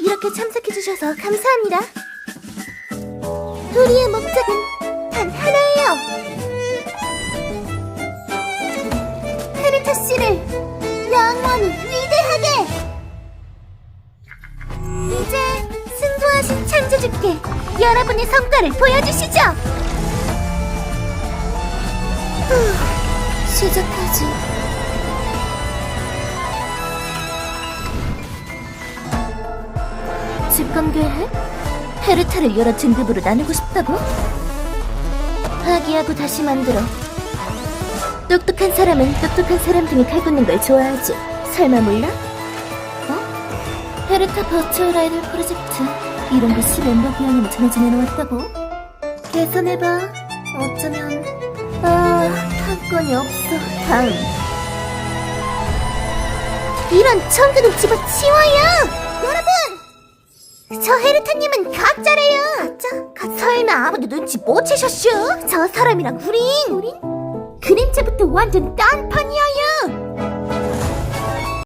이렇게 참석해주셔서 감사합니다. 우리의 목적은 단 하나예요. 헤르타 씨를 영원히 위대하게! 이제 승부하신 창조주께 여러분의 성과를 보여주시죠! 후, 시작하지. 집권계획? 헤르타를 여러 등급으로 나누고 싶다고? 파기하고 다시 만들어. 똑똑한 사람은 똑똑한 사람 등에 칼붙는 걸 좋아하지. 설마 몰라? 어? 버추얼 아이돌 프로젝트. 이런 곳이 멤버 비용으로 전해져 내놓았다고? 개선해봐. 어쩌면, 아, 판권이 없어. 다음. 이런 청근은 집어치워요! 저 헤르타님은 가짜래요! 가짜? 가, 설마 아무도 눈치 못 채셨슈? 저 사람이랑 우린! 우린? 그림체부터 완전 딴판이야요!